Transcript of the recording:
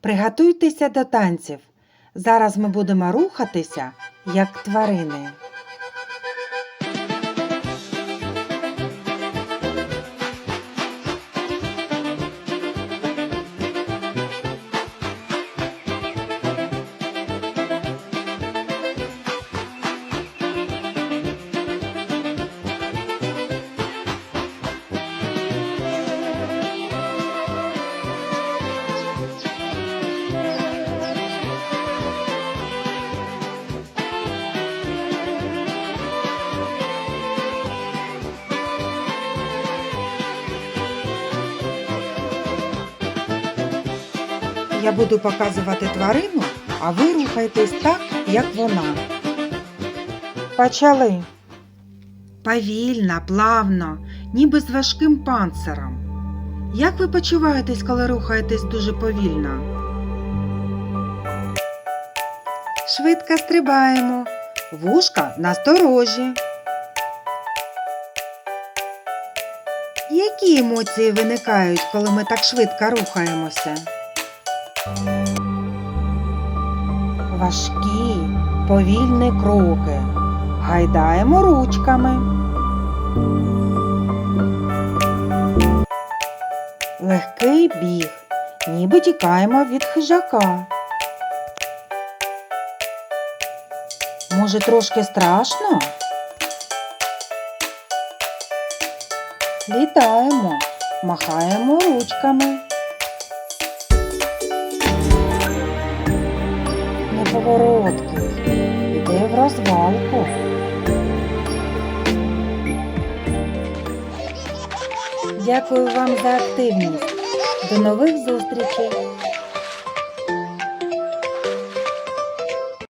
Приготуйтеся до танців. Зараз ми будемо рухатися, як тварини. Я буду показувати тварину, а ви рухайтесь так, як вона. Почали. Повільно, плавно, ніби з важким панциром. Як ви почуваєтесь, коли рухаєтесь дуже повільно? Швидко стрибаємо. Вушка насторожі. Які емоції виникають, коли ми так швидко рухаємося? Важкі, повільні кроки. Гайдаємо ручками. Легкий біг, ніби тікаємо від хижака. Може, трошки страшно? Літаємо, махаємо ручками. Неповороткий, іде в розвалку. Дякую вам за активність. До нових зустрічей!